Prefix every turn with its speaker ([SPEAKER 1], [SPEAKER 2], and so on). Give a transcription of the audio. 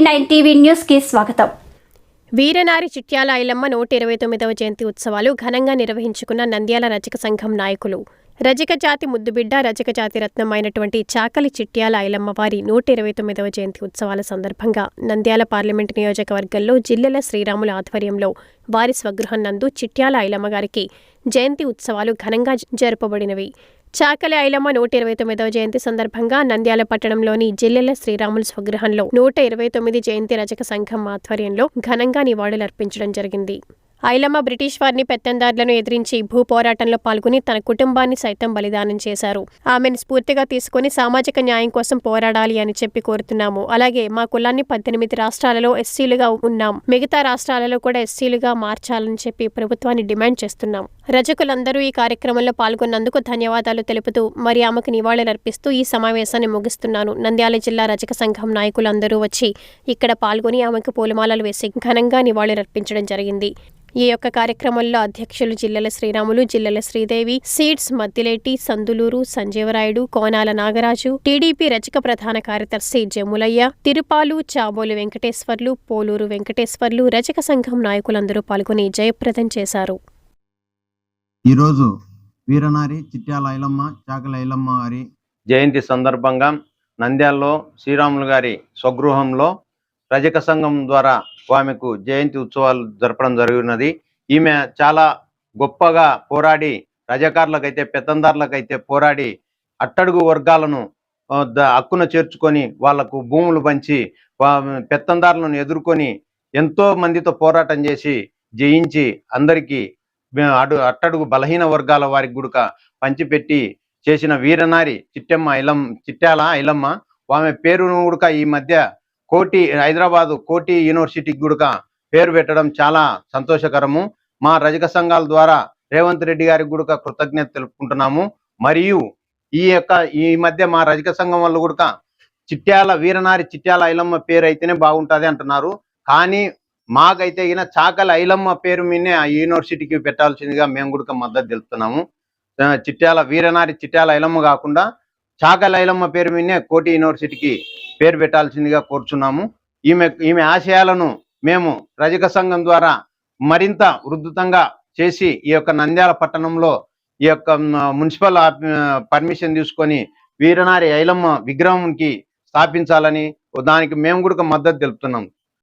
[SPEAKER 1] Nine TV న్యూస్కి స్వాగతం.
[SPEAKER 2] వీరనారి చిట్యాల ఐలమ్మ నూట ఇరవై తొమ్మిదవ జయంతి ఉత్సవాలు ఘనంగా నిర్వహించుకున్న నంద్యాల రచక సంఘం నాయకులు. రజక జాతి ముద్దుబిడ్డ రజక జాతి రత్నం అయినటువంటి చాకలి చిట్యాల ఐలమ్మవారి నూట ఇరవై తొమ్మిదవ జయంతి ఉత్సవాల సందర్భంగా నంద్యాల పార్లమెంటు నియోజకవర్గంలో జిల్లెల శ్రీరాముల ఆధ్వర్యంలో వారి స్వగృహం నందు చిట్యాల ఐలమ్మగారికి జయంతి ఉత్సవాలు ఘనంగా జరుపబడినవి. చాకలి ఐలమ్మ నూట ఇరవై తొమ్మిదవ జయంతి సందర్భంగా నంద్యాల పట్టణంలోని జిల్లెల శ్రీరాములు స్వగృహంలో నూట ఇరవై తొమ్మిది జయంతి రజక సంఘం ఆధ్వర్యంలో ఘనంగా నివాళులర్పించడం జరిగింది. ఐలమ్మ బ్రిటిష్ వారిని పెత్తందారులను ఎదిరించి భూ పోరాటంలో పాల్గొని తన కుటుంబాన్ని సైతం బలిదానం చేశారు. ఆమెను స్ఫూర్తిగా తీసుకుని సామాజిక న్యాయం కోసం పోరాడాలి అని చెప్పి కోరుతున్నాము. అలాగే మా కులాన్ని పద్దెనిమిది రాష్ట్రాలలో ఎస్సీలుగా ఉన్నాం. మిగతా రాష్ట్రాలలో కూడా ఎస్సీలుగా మార్చాలని చెప్పి ప్రభుత్వాన్ని డిమాండ్ చేస్తున్నాం. రజకులందరూ ఈ కార్యక్రమంలో పాల్గొన్నందుకు ధన్యవాదాలు తెలుపుతూ మరి ఆమెకు నివాళులర్పిస్తూ ఈ సమావేశాన్ని ముగిస్తున్నాను. నంద్యాల జిల్లా రజక సంఘం నాయకులందరూ వచ్చి ఇక్కడ పాల్గొని ఆమెకు పూలమాలలు వేసి ఘనంగా నివాళులర్పించడం జరిగింది. ఈ యొక్క కార్యక్రమంలో అధ్యక్షులు జిల్లెల శ్రీరాములు జిల్లెల శ్రీదేవి సీడ్స్ మద్దిలేటి సందులూరు సంజీవరాయుడు కోనాల నాగరాజు టీడీపీ రచక ప్రధాన కార్యదర్శి జములయ్య తిరుపాలు చాబోలు వెంకటేశ్వర్లు పోలూరు వెంకటేశ్వర్లు రచక సంఘం నాయకులందరూ పాల్గొని జయప్రదం చేశారు.
[SPEAKER 3] ఈరోజు వీరనారి చిట్యాల ఐలమ్మ చాకల ఐలమ్మ గారి
[SPEAKER 4] జయంతి సందర్భంగా నంద్యాలలో శ్రీరాములు గారి స్వగృహంలో రజక సంఘం ద్వారా ఆమెకు జయంతి ఉత్సవాలు జరపడం జరిగినది. ఈమె చాలా గొప్పగా పోరాడి రజకారులకైతే పెత్తందారులకైతే పోరాడి అట్టడుగు వర్గాలను హక్కున చేర్చుకొని వాళ్ళకు భూములు పంచి పెత్తందారులను ఎదుర్కొని ఎంతో మందితో పోరాటం చేసి జయించి అందరికీ అడు అట్టడుగు బలహీన వర్గాల వారికి గుడక పంచిపెట్టి చేసిన వీరనారి చిట్టమ్మ ఇలం చిట్యాల ఐలమ్మ ఆమె పేరును గుడుక ఈ మధ్య కోటి హైదరాబాద్ కోటి యూనివర్సిటీకి గుడుక పేరు పెట్టడం చాలా సంతోషకరము. మా రజక సంఘాల ద్వారా రేవంత్ రెడ్డి గారికి గుడుక కృతజ్ఞత తెలుపుకుంటున్నాము. మరియు ఈ యొక్క ఈ మధ్య మా రజక సంఘం వాళ్ళు గుడుక చిట్యాల వీరనారి చిట్యాల ఐలమ్మ పేరు అయితేనే బాగుంటుంది అంటున్నారు. కానీ మాకైతే ఈయన చాకల ఐలమ్మ పేరు మీదనే ఆ యూనివర్సిటీకి పెట్టాల్సిందిగా మేము కూడా మద్దతు తెలుపుతున్నాము. చిట్టాల చిట్యాల వీరనారి చిట్యాల ఐలమ్మ కాకుండా చాకల ఐలమ్మ పేరు మీదనే కోటి యూనివర్సిటీకి పేరు పెట్టాల్సిందిగా కోరుచున్నాము. ఈమె ఈమె ఆశయాలను మేము రజక సంఘం ద్వారా మరింత ఉధృతంగా చేసి ఈ యొక్క నంద్యాల పట్టణంలో ఈ యొక్క మున్సిపల్ పర్మిషన్ తీసుకొని వీరనారి ఐలమ్మ విగ్రహంకి స్థాపించాలని దానికి మేము కూడా మద్దతు తెలుపుతున్నాం